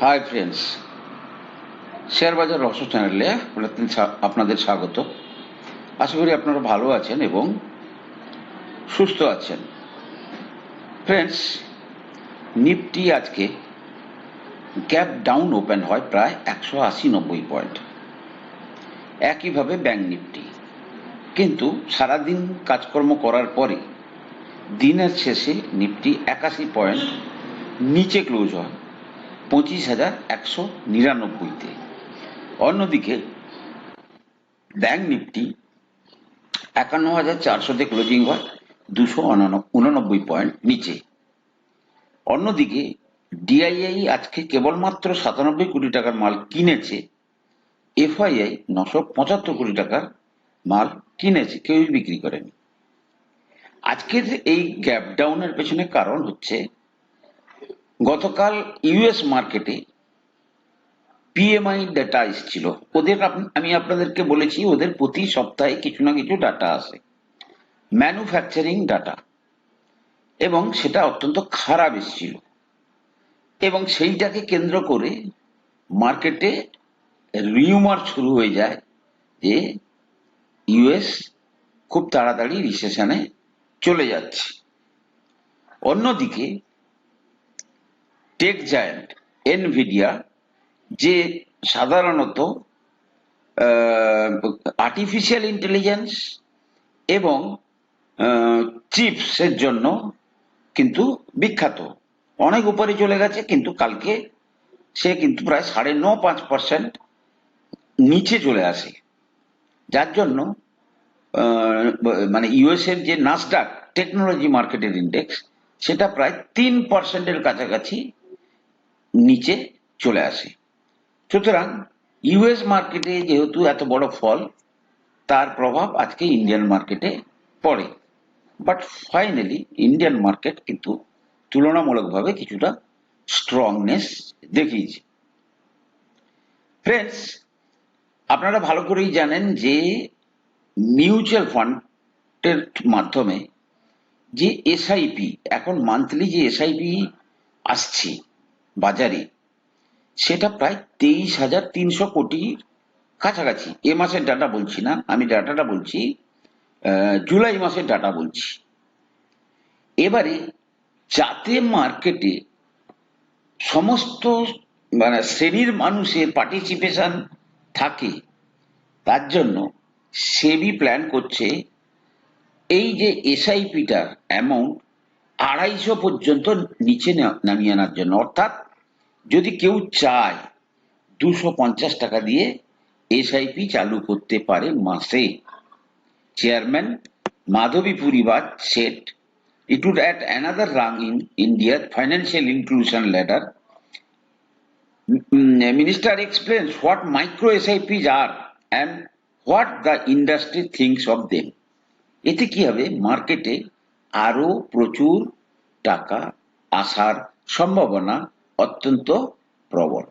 Hi friends share বাজার রহস্য চ্যানেলে আপনাদের স্বা- আপনাদের স্বাগত। আশা করি আপনারা ভালো আছেন এবং সুস্থ আছেন। ফ্রেন্ডস নিফটি আজকে গ্যাপ ডাউন ওপেন হয় প্রায় একশো আশি নব্বই পয়েন্ট একইভাবে ব্যাংক নিফটি কিন্তু সারাদিন কাজকর্ম করার পরে দিনের শেষে নিফটি একাশি পয়েন্ট নিচে ক্লোজ হয়। পঁচিশ হাজার একশো নিরানব্বইতে। অন্যদিকে, ব্যাংক নিফটি একান্ন হাজার চারশোতে ক্লোজিং হয়, দুশো উননব্বই পয়েন্ট নিচে। অন্যদিকে, ডিআইআই আজকে কেবলমাত্র সাতানব্বই কোটি টাকার মাল কিনেছে, এফআইআই নশো পঁচাত্তর কোটি টাকার মাল কিনেছে, কেউই বিক্রি করেনি। আজকের এই গ্যাপ ডাউনের পেছনে কারণ হচ্ছে গতকাল ইউএস মার্কেটে পিএমআই ডাটা এসেছিল। ওদের আমি আপনাদেরকে বলেছি, ওদের প্রতি সপ্তাহে কিছু না কিছু ডাটা আসে। ম্যানুফ্যাকচারিং ডাটা এবং সেটা অত্যন্ত খারাপ এসেছিল। এবং সেইটাকে কেন্দ্র করে মার্কেটে রিউমার শুরু হয়ে যায় যে ইউএস খুব তাড়াতাড়ি রিসেশনে চলে যাচ্ছে। অন্যদিকে টেক জায়ান্ট, এনভিডিয়া, যে সাধারণত আর্টিফিশিয়াল ইন্টেলিজেন্স এবং চিপসের জন্য কিন্তু বিখ্যাত। অনেক উপরে চলে গেছে, কিন্তু কালকে সে কিন্তু প্রায় সাড়ে ন পাঁচ পার্সেন্ট নিচে চলে আসে। যার জন্য মানে ইউএস এর যে নাসডাক টেকনোলজি মার্কেটের ইন্ডেক্স সেটা প্রায় তিন পার্সেন্টের কাছাকাছি নিচে চলে আসে। সুতরাং ইউএস মার্কেটে যেহেতু এত বড় ফল, তার প্রভাব আজকে ইন্ডিয়ান মার্কেটে পড়ে। বাট ফাইনালি ইন্ডিয়ান মার্কেট কিন্তু তুলনামূলকভাবে কিছুটা স্ট্রংনেস দেখিয়েছে। ফ্রেন্ডস আপনারা ভালো করেই জানেন যে মিউচুয়াল ফান্ডের মাধ্যমে যে এসআইপি এখন মান্থলি যে এসআইপি আসছে বাজারে। সেটা প্রায় তেইশ হাজার তিনশো কোটির কাছাকাছি। এ মাসের ডাটা বলছি না, আমি ডাটাটা বলছি জুলাই মাসের ডাটা বলছি। এবারে যাতে মার্কেটে সমস্ত মানে শ্রেণির মানুষের পার্টিসিপেশন থাকে, তার জন্য সেবি প্ল্যান করছে এই যে এসআইপিটার অ্যামাউন্ট আড়াইশো পর্যন্ত নিচে নামিয়ে আনার জন্য। অর্থাৎ যদি কেউ চায় দুশো পঞ্চাশ টাকা দিয়ে এস আই পি চালু করতে পারে মাসে। চেয়ারম্যান মাধবী পরিবার set. It would at another wrong in ইন্ডিয়ার financial inclusion letter minister explains what micro S I SIPs are and what the industry thinks of them এতে কি হবে? মার্কেটে আরও প্রচুর টাকা আসার সম্ভাবনা অত্যন্ত প্রবল।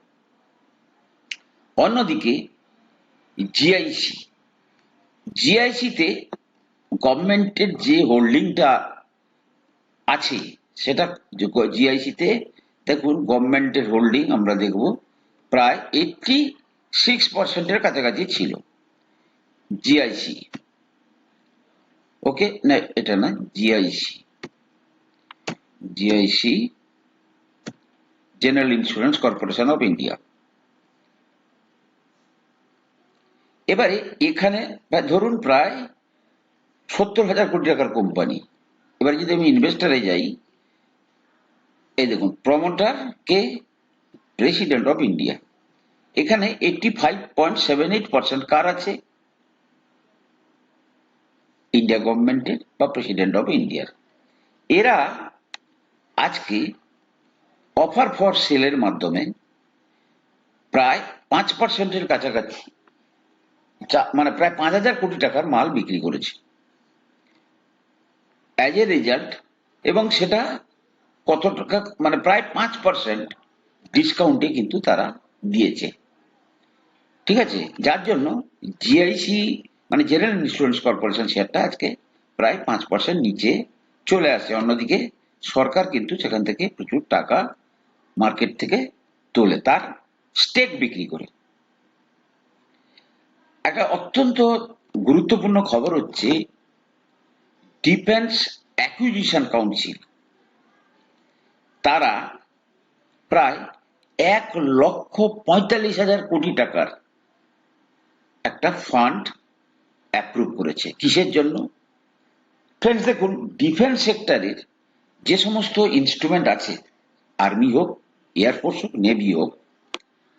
অন্যদিকে জিআইসি জিআইসিতে গভর্নমেন্টের যে হোল্ডিংটা আছে, সেটা জিআইসিতে দেখুন গভর্নমেন্টের হোল্ডিং আমরা দেখব প্রায় এইটটি সিক্স পার্সেন্টের কাছাকাছি ছিল জিআইসি ওকে না, এটা না GIC GIC general insurance corporation of India এবারে এখানে ধরুন প্রায় সত্তর হাজার কোটি টাকার কোম্পানি এবার যদি আমি ইনভেস্টারে যাই, এই দেখুন প্রমোটার কে প্রেসিডেন্ট অফ ইন্ডিয়া এখানে eighty five point seven eight percent কার আছে? ইন্ডিয়া গভর্নমেন্টের বা প্রেসিডেন্ট অফ ইন্ডিয়ার এরা আজকে অফার ফর সেলের মাধ্যমে প্রায় পাঁচ পার্সেন্টের কাছাকাছি মানে প্রায় পাঁচ হাজার কোটি টাকার মাল বিক্রি করেছে। অ্যাজ এ রেজাল্ট এবং সেটা কত টাকা মানে প্রায় পাঁচ পার্সেন্ট ডিসকাউন্টে কিন্তু তারা দিয়েছে। ঠিক আছে? যার জন্য জিআইসি মানে জেনারেল ইন্স্যুরেন্স কর্পোরেশন শেয়ারটা আজকে প্রায় পাঁচ পার্সেন্ট নিচে চলে আসে। অন্যদিকে সরকার কিন্তু সেখান থেকে প্রচুর টাকা মার্কেট থেকে তোলে, তার স্টেক বিক্রি করে। একটা অত্যন্ত গুরুত্বপূর্ণ খবর হচ্ছে ডিফেন্স অ্যাকুইজিশন কাউন্সিল তারা প্রায় এক লক্ষ পঁয়তাল্লিশ হাজার কোটি টাকার একটা ফান্ড অ্যাপ্রুভ করেছে। কিসের জন্য? ফ্রেন্ডস দেখুন ডিফেন্স সেক্টরের যে সমস্ত ইনস্ট্রুমেন্ট আছে আর্মি হোক এয়ারফোর্স হোক নেভি হোক,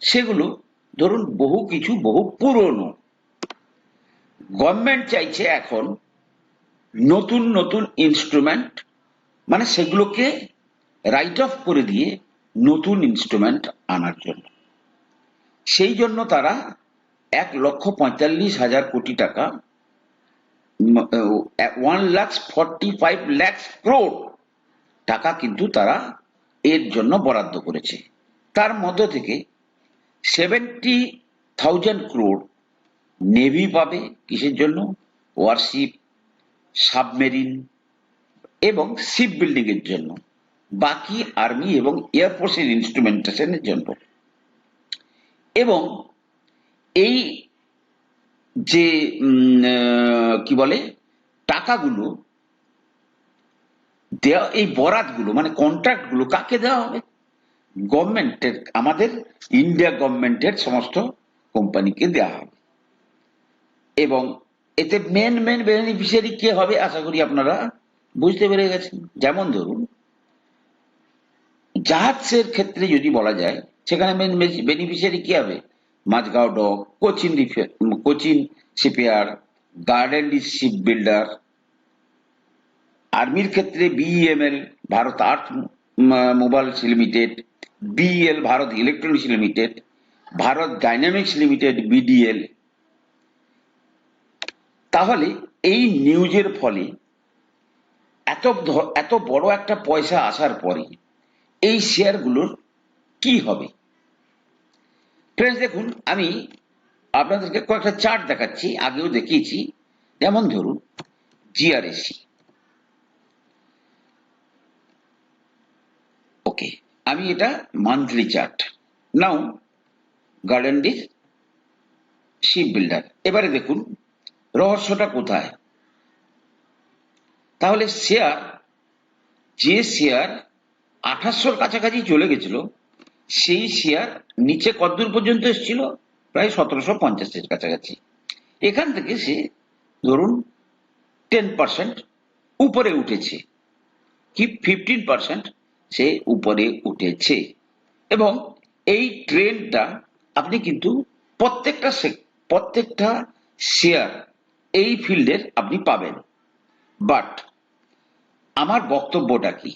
সেগুলো ধরুন বহু কিছু, বহু পুরনো। গভর্নমেন্ট চাইছে এখন নতুন নতুন ইনস্ট্রুমেন্ট মানে সেগুলোকে রাইট অফ করে দিয়ে নতুন ইনস্ট্রুমেন্ট আনার জন্য। সেই জন্য তারা এক লক্ষ পঁয়তাল্লিশ হাজার কোটি টাকা one lakhs forty five lakhs crore টাকা কিন্তু তারা এর জন্য বরাদ্দ করেছে। তার মধ্য থেকে সেভেন্টি থাউজেন্ড ক্রোড নেভি পাবে কিসের জন্য? ওয়ারশিপ সাবমেরিন এবং শিপ বিল্ডিংয়ের জন্য। বাকি আর্মি এবং এয়ারফোর্সের ইনস্ট্রুমেন্টেশনের জন্য। এবং এই যে কি বলে? টাকাগুলো দেওয়া এই বরাতগুলো মানে কন্ট্রাক্টগুলো কাকে দেওয়া হবে? গভর্নমেন্টের, আমাদের ইন্ডিয়া গভর্নমেন্টের সমস্ত কোম্পানিকে দেওয়া হবে। এবং এতে মেন মেন বেনিফিশিয়ারি কে হবে, আশা করি আপনারা বুঝতে পেরে গেছেন। যেমন ধরুন, জাহাজের ক্ষেত্রে যদি বলা যায়, সেখানে মেন বেনিফিশিয়ারি কি হবে? Mazagon dock Cochin Cochin shipyard garden ship builder আর্মির ক্ষেত্রে BEML Bharat earth mobiles limited BL Bharat electronics limited, Bharat dynamics limited BDL তাহলে এই নিউজের ফলে এত এত বড় একটা পয়সা আসার পরে এই শেয়ারগুলোর কি হবে? ফ্রেন্ডস দেখুন, আমি আপনাদেরকে কয়েকটা চার্ট দেখাচ্ছি, আগেও দেখিয়েছি। যেমন ধরুন জিআরএসি ওকে, আমি এটা মান্থলি চার্ট নাও গার্ডেন ডিস শিপ বিল্ডার এবারে দেখুন, রহস্যটা কোথায়? তাহলে শেয়ার যে শেয়ার আঠাশশোর কাছাকাছি চলে গেছিল, সেই শেয়ার নিচে কতদূর পর্যন্ত এসেছিল? প্রায় সতেরোশো পঞ্চাশের কাছাকাছি। এখান থেকে সে, ধরুন টেন পার্সেন্ট উপরে উঠেছে। কি ফিফটিন পার্সেন্ট সে উপরে উঠেছে। এবং এই ট্রেন্ডটা আপনি কিন্তু প্রত্যেকটা প্রত্যেকটা শেয়ার এই ফিল্ডের আপনি পাবেন। বাট আমার বক্তব্যটা কি?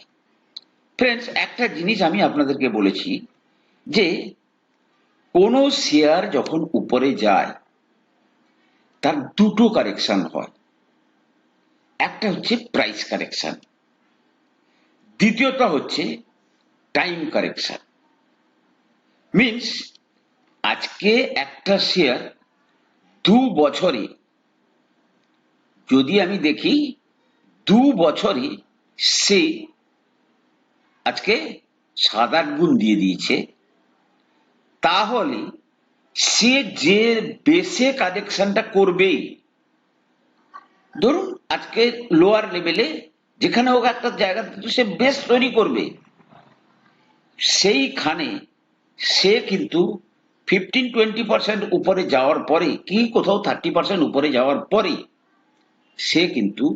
ফ্রেন্ডস, একটা জিনিস আমি আপনাদেরকে বলেছি যে কোনো শেয়ার যখন উপরে যায়, তার দুটো কারেকশন হয়। একটা হচ্ছে প্রাইস কারেকশন। দ্বিতীয়টা হচ্ছে টাইম কারেকশন মিন্স আজকে একটা শেয়ার দু বছরে, যদি আমি দেখি দু বছরে সে আজকে সাত আট গুণ দিয়ে দিয়েছে, তাহলে সে যে বেসে কালেকশনটা করবে ধরুন আজকে লোয়ার লেভেলে যেখানে হোক একটা জায়গা সে বেস তৈরি করবে। সেইখানে সে কিন্তু ফিফটিন টোয়েন্টি পার্সেন্ট উপরে যাওয়ার পরে, কি কোথাও থার্টি পার্সেন্ট উপরে যাওয়ার পরে, সে কিন্তু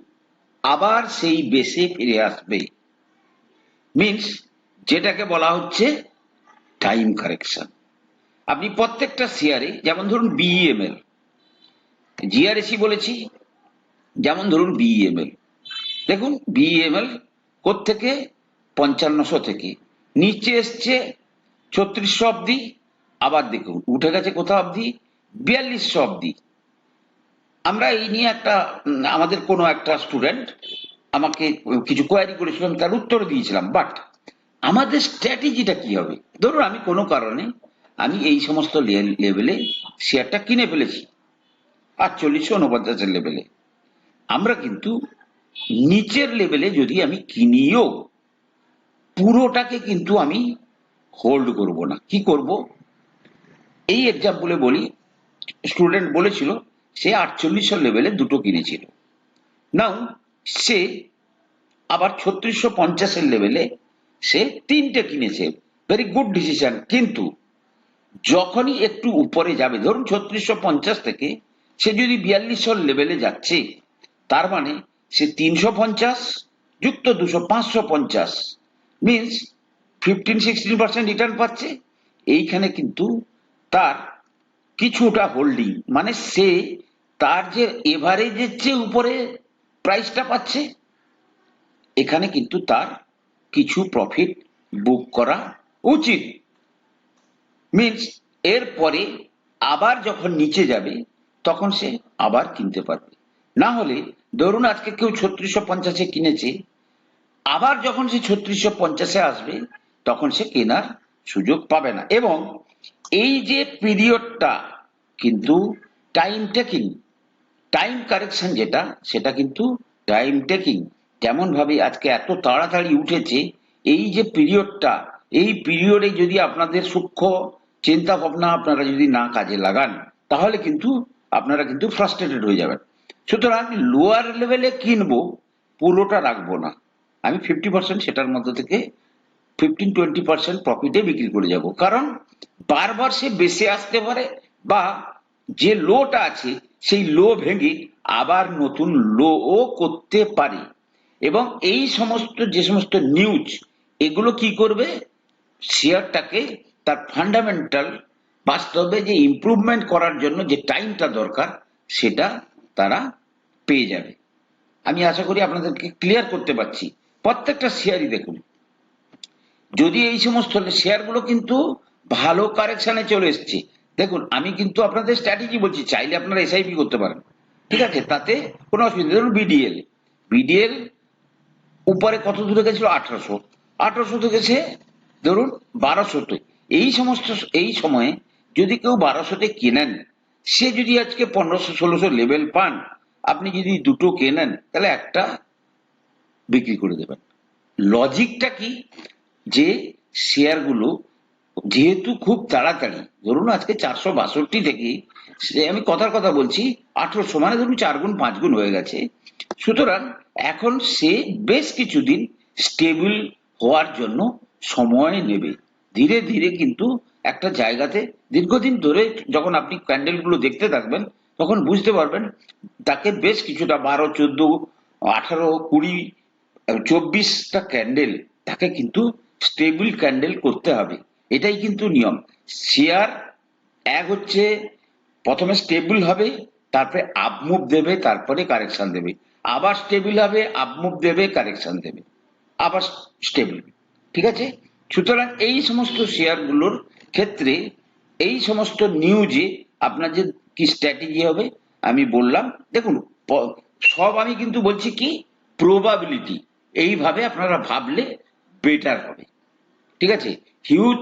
আবার সেই বেসে ফিরে আসবে। মিন্স যেটাকে বলা হচ্ছে টাইম কারেকশন আপনি প্রত্যেকটা শেয়ারে যেমন ধরুন বিইএমএল জিআরএসি বলেছি, যেমন ধরুন বিইএমএল দেখুন বিইএমএল থেকে পঞ্চান্নশো থেকে। নিচে এসছে ছত্রিশশো অব্দি আবার দেখুন, উঠে গেছে কোথাও অব্দি বিয়াল্লিশশো অব্দি আমরা এই নিয়ে একটা আমাদের কোনো একটা স্টুডেন্ট আমাকে কিছু কোয়ারি করেছিলাম তার উত্তর দিয়েছিলাম বাট আমাদের স্ট্র্যাটেজিটা কি হবে? ধরুন, আমি কোনো কারণে আমি এই সমস্ত লেভেলে শেয়ারটা কিনে ফেলেছি, আটচল্লিশশো উনপঞ্চাশের লেভেলে আমরা কিন্তু নিচের লেভেলে যদি আমি কিনিও, পুরোটাকে কিন্তু আমি হোল্ড করব না। কি করব? এই এক্সাম্পলে বলি স্টুডেন্ট বলেছিল, সে আটচল্লিশশো লেভেলে দুটো কিনেছিল। নাও সে আবার ছত্রিশশো পঞ্চাশের লেভেলে সে তিনটে কিনেছে। ভেরি গুড ডিসিশন কিন্তু যখনই একটু উপরে যাবে, ধরুন ছত্রিশশো পঞ্চাশ থেকে, সে যদি বিয়াল্লিশশো লেভেলে যাচ্ছে, তার মানে সে তিনশো পঞ্চাশ যুক্ত দুশো পাঁচশো পঞ্চাশ। Means fifteen sixteen percent return পাচ্ছে। এইখানে কিন্তু তার কিছুটা হোল্ডিং মানে সে তার যে এভারেজের চেয়ে উপরে প্রাইসটা পাচ্ছে, এখানে কিন্তু তার কিছু প্রফিট বুক করা উচিত। মিনস এরপরে আবার যখন নিচে যাবে, তখন সে আবার কিনতে পারবে। না হলে, ধরুন আজকে কেউ ছত্রিশশো পঞ্চাশে কিনেছে, আবার যখন সে ছত্রিশশো পঞ্চাশে আসবে, তখন সে কেনার সুযোগ পাবে না। এবং এই যে পিরিয়ডটা কিন্তু টাইম টেকিং টাইম কারেকশন যেটা, সেটা কিন্তু টাইম টেকিং যেমন ভাবে আজকে এত তাড়াতাড়ি উঠেছে, এই যে পিরিয়ডটা, এই পিরিয়ডে যদি আপনাদের সূক্ষ্ম চিন্তা ভাবনা আপনারা যদি না কাজে লাগান, তাহলে কিন্তু আপনারা কিন্তু ফ্রাস্ট্রেটেড হয়ে যাবেন। সুতরাং লোয়ার লেভেলে কিনবো, পুরোটা রাখব না। আমি ফিফটি পার্সেন্ট সেটার মধ্যে থেকে ফিফটিন টোয়েন্টি পার্সেন্ট প্রফিটে বিক্রি করে যাব। কারণ বারবার সে বেশি আসতে পারে বা যে লোটা আছে, সেই লো ভেঙে আবার নতুন লো ও করতে পারে। এবং এই সমস্ত, যে সমস্ত নিউজ এগুলো কি করবে? শেয়ারটাকে তার ফান্ডামেন্টাল বাস্তবে যে ইমপ্রুভমেন্ট করার জন্য যে টাইমটা দরকার, সেটা তারা পেয়ে যাবে। আমি আশা করি আপনাদেরকে ক্লিয়ার করতে পারছি। প্রত্যেকটা শেয়ারই দেখুন। যদি এই সমস্ত শেয়ারগুলো কিন্তু ভালো কারেকশনে চলে এসছে, দেখুন, আমি কিন্তু আপনাদের স্ট্র্যাটেজি বলছি, চাইলে আপনারা এসআইপি করতে পারেন। ঠিক আছে? তাতে কোনো অসুবিধা ধরুন বিডিএল বিডিএল উপরে কত দূরে গেছিল? আঠারোশো। আঠারোশো থেকে সে ধরুন বারোশোতে এই সমস্ত, এই সময়ে যদি কেউ বারোশোতে কেনেন সে যদি আজকে পনেরোশো, ষোলোশো লেভেল পান, আপনি যদি দুটো কেনেন, তাহলে একটা বিক্রি করে দেবেন। লজিকটা কি? যে শেয়ারগুলো যেহেতু খুব তাড়াতাড়ি, ধরুন আজকে চারশো বাষট্টি থেকে আমি কথার কথা বলছি, আঠারোশো মানে ধরুন চার গুণ, পাঁচ গুণ হয়ে গেছে। সুতরাং এখন সে বেশ কিছুদিন স্টেবল হওয়ার জন্য সময় নেবে। ধীরে ধীরে কিন্তু একটা জায়গাতে দীর্ঘদিন ধরে যখন আপনি ক্যান্ডেলগুলো দেখতে থাকবেন, তখন বুঝতে পারবেন তাকে বেশ কিছুটা বারো, চোদ্দ, আঠারো, কুড়ি, চব্বিশটা ক্যান্ডেল, তাকে কিন্তু স্টেবল ক্যান্ডেল করতে হবে। এটাই কিন্তু নিয়ম। শেয়ার এক হচ্ছে প্রথমে স্টেবল হবে, তারপরে আপ মুভ দেবে, তারপরে কারেকশন দেবে। আবার স্টেবল হবে আপ মুভ দেবে, কারেকশন দেবে। আবার স্টেবল, ঠিক আছে? সুতরাং এই সমস্ত শেয়ারগুলোর ক্ষেত্রে এই সমস্ত নিউজে আপনার যে কি স্ট্র্যাটেজি হবে, আমি বললাম, দেখুন সব আমি কিন্তু বলছি কি প্রবাবিলিটি এইভাবে আপনারা ভাবলে বেটার হবে। ঠিক আছে? হিউজ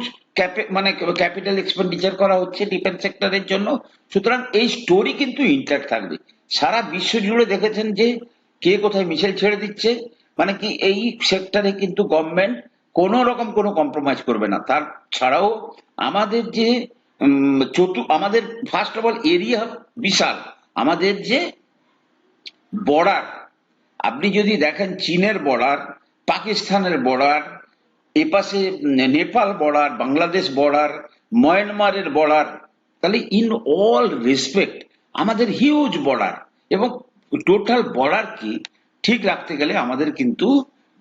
মানে ক্যাপিটাল এক্সপেন্ডিচার করা হচ্ছে ডিফেন্স সেক্টরের জন্য, সুতরাং এই স্টোরি কিন্তু ইন্ট্যাক্ট থাকবে। সারা বিশ্ব জুড়ে দেখেছেন যে কে কোথায় মিছিল ছেড়ে দিচ্ছে মানে কি এই সেক্টরে কিন্তু গভর্নমেন্ট কোনো রকম কোনো কম্প্রোমাইজ করবে না। তার ছাড়াও আমাদের যে চতু, আমাদের ফার্স্ট অফ অল এরিয়া বিশাল। আমাদের যে বর্ডার আপনি যদি দেখেন চীনের বর্ডার পাকিস্তানের বর্ডার এপাশে নেপাল বর্ডার বাংলাদেশ বর্ডার মায়ানমারের বর্ডার তাহলে ইন অল রেসপেক্ট আমাদের হিউজ বর্ডার এবং টোটাল বর্ডারকে ঠিক রাখতে গেলে আমাদের কিন্তু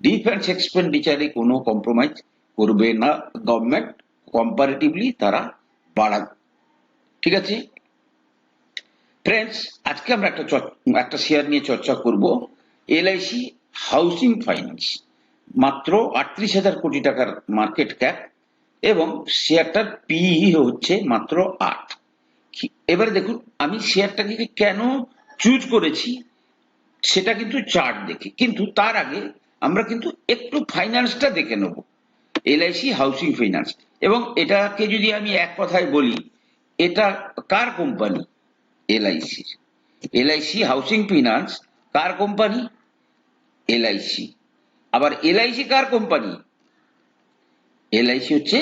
ডিফেন্স এক্সপেন্ডিচারে কোনো কম্প্রোমাইজ করবে না। গভর্নমেন্ট কম্পারেটিভলি তারা বাড়াবে। ঠিক আছে? ফ্রেন্ডস আজকে আমরা একটা একটা শেয়ার নিয়ে চর্চা করব। এলআইসি হাউসিং ফাইন্যান্স মাত্র আটত্রিশ হাজার কোটি টাকার মার্কেট ক্যাপ এবং শেয়ারটার পিই হচ্ছে মাত্র আট। এবারে দেখুন, আমি শেয়ারটাকে কেন চুজ করেছি, সেটা কিন্তু চার্ট দেখে। কিন্তু তার আগে আমরা কিন্তু একটু ফাইন্যান্সটা দেখে নেব। এলআইসি হাউসিং ফাইন্যান্স এবং এটাকে যদি আমি এক কথায় বলি, এটা কার company LIC LIC housing finance কার কোম্পানি এলআইসি আবার এলআইসি কার কোম্পানি এলআইসি হচ্ছে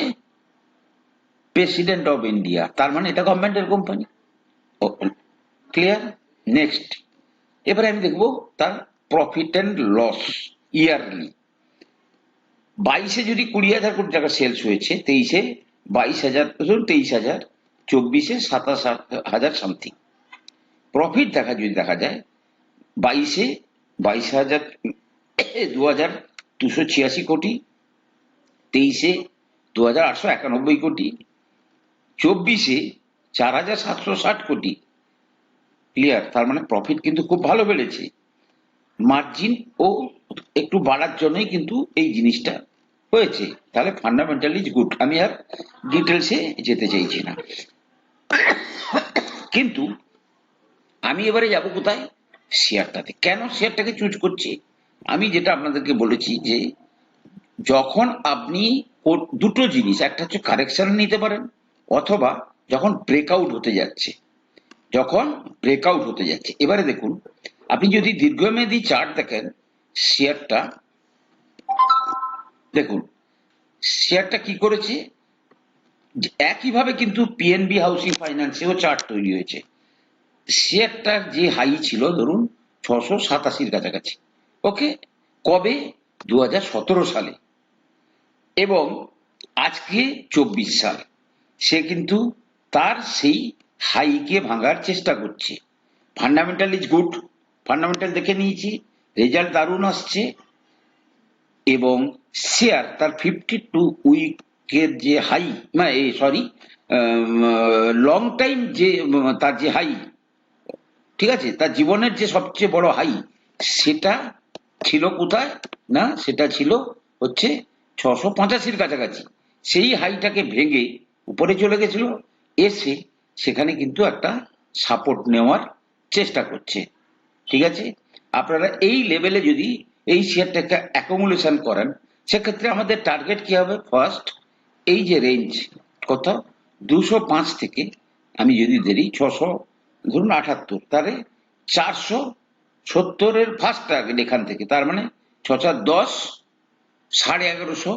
প্রেসিডেন্ট অফ ইন্ডিয়া তার মানে এটা গভর্নমেন্টের কোম্পানি ক্লিয়ার নেক্সট এবারে আমি দেখব তার প্রফিট অ্যান্ড লস ইয়ারলি বাইশে যদি কুড়ি হাজার কোটি টাকা সেলস হয়েছে, তেইশে বাইশ হাজার, ধরুন তেইশ হাজার, চব্বিশে সাতাশ হাজার সামথিং প্রফিট দেখা, যদি দেখা যায়, বাইশে বাইশ হাজার, দু হাজার দুশো ছিয়াশি কোটি, তেইশে দু হাজার আটশো একানব্বই কোটি, চব্বিশে চার হাজার সাতশো ষাট কোটি। ক্লিয়ার তার মানে প্রফিট কিন্তু খুব ভালো বেড়েছে। মার্জিন ও একটু বাড়ার জন্যই কিন্তু এই জিনিসটা হয়েছে। তাহলে ফান্ডামেন্টাল ইজ গুড আমি আর ডিটেলসে যেতে চাইছি না। কিন্তু আমি এবারে যাব কোথায়? শেয়ারটাতে। কেন শেয়ারটাকে চুজ করছি? আমি যেটা আপনাদেরকে বলেছি যে, যখন আপনি দুটো জিনিস, একটা হচ্ছে কারেকশন নিতে পারেন, অথবা যখন ব্রেকআউট হতে যাচ্ছে, যখন ব্রেকআউট হতে যাচ্ছে। এবারে দেখুন, আপনি যদি দীর্ঘমেয়াদী চার্ট দেখেন শেয়ারটা, দেখুন, শেয়ারটা কি করেছে? একইভাবে কিন্তু পিএনবি হাউসিং ফাইন্যান্সেও চার্ট তৈরি হয়েছে। শেয়ারটার যে হাই ছিল, ধরুন, ছশো সাতাশির কাছাকাছি। ওকে? কবে? দুহাজার সতেরো সালে। এবং আজকে চব্বিশ সাল। সে কিন্তু তার সেই হাইকে ভাঙার চেষ্টা করছে। ফান্ডামেন্টাল ইজ গুড ফান্ডামেন্টাল দেখে নিয়েছি। রেজাল্ট দারুণ আসছে এবং শেয়ার তার ফিফটি টু উইকের যে হাই মানে সরি লং টাইম যে, তার যে হাই, ঠিক আছে? তার জীবনের যে সবচেয়ে বড় হাই, সেটা ছিল কোথায়? না, সেটা ছিল হচ্ছে ছশো পঁচাশির কাছাকাছি। সেই হাইটাকে ভেঙে উপরে চলে গেছিল, এসে সেখানে কিন্তু একটা সাপোর্ট নেওয়ার চেষ্টা করছে। ঠিক আছে? আপনারা এই লেভেলে যদি এই শেয়ারটাকে অ্যাকোমুলেশন করেন, সেক্ষেত্রে আমাদের টার্গেট কি হবে? ফার্স্ট এই যে রেঞ্জ কত? দুশো পাঁচ থেকে আমি যদি ধরি ছশো, ধরুন আটাত্তর, তাহলে চারশো সত্তরের ফার্স্ট টার্গেট এখান থেকে, তার মানে ছ চার দশ, সাড়ে এগারোশো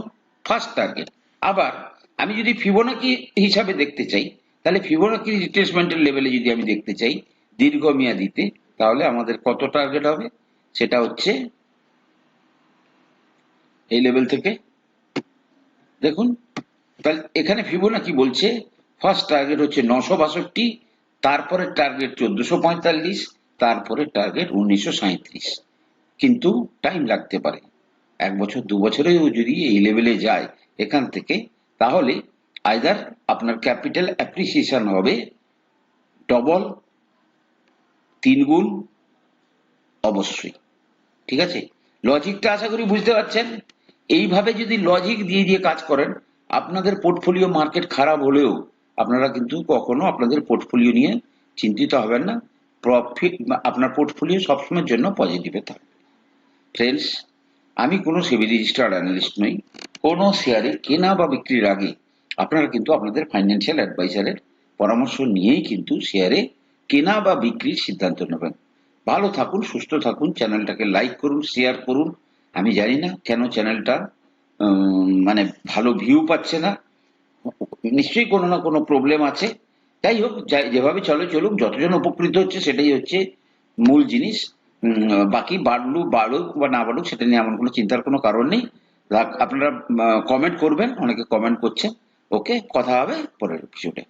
ফার্স্ট টার্গেট আবার আমি যদি ফিবোনাকি হিসাবে দেখতে চাই, তাহলে ফিবোনাকি রিট্রেসমেন্টের লেভেলে যদি আমি দেখতে চাই, দীর্ঘমেয়াদিতে তাহলে আমাদের কত টার্গেট হবে? সেটা হচ্ছে এই লেভেল থেকে। দেখুন, তাহলে এখানে ফিবোনাকি বলছে? ফার্স্ট টার্গেট হচ্ছে নশো বাষট্টি তারপরে টার্গেট চোদ্দশো পঁয়তাল্লিশ তারপরে টার্গেট উনিশশো সাঁত্রিশ কিন্তু টাইম লাগতে পারে। এক বছর, দু বছরেও যদি এই লেভেলে যায় এখান থেকে, তাহলে আইদার আপনার ক্যাপিটাল অ্যাপ্রিসিয়েশন হবে ডবল তিন গুণ অবশ্যই। ঠিক আছে? লজিকটা আশা করি বুঝতে পারছেন। এইভাবে যদি লজিক দিয়ে দিয়ে কাজ করেন, আপনাদের পোর্টফোলিও মার্কেট খারাপ হলেও আপনারা কিন্তু কখনো আপনাদের পোর্টফোলিও নিয়ে চিন্তিত হবেন না। প্রফিট আপনার পোর্টফোলিও সবসময়ের জন্য পজিটিভে থাকবে। ফ্রেন্ডস আমি কোনো সেবি রেজিস্টার্ড অ্যানালিস্ট নই। কোনো শেয়ারে কেনা বা বিক্রির আগে আপনারা কিন্তু আপনাদের ফাইন্যান্সিয়াল অ্যাডভাইজারের পরামর্শ নিয়েই কিন্তু শেয়ারে কেনা বা বিক্রির সিদ্ধান্ত নেবেন। ভালো থাকুন, সুস্থ থাকুন, চ্যানেলটাকে লাইক করুন শেয়ার করুন। আমি জানি না কেন চ্যানেলটা মানে ভালো ভিউ পাচ্ছে না। নিশ্চয়ই কোনো না কোনো প্রবলেম আছে। যাই হোক যেভাবে চলে চলুক, যতজন উপকৃত হচ্ছে, সেটাই হচ্ছে মূল জিনিস। বাকি বাড়লু, বাড়ুক বা না বাড়ুক, সেটা নিয়ে এমন কোনো চিন্তার কোনো কারণ নেই। আপনারা কমেন্ট করবেন, অনেকে কমেন্ট করছেন ওকে কথা হবে পরের এপিসোডে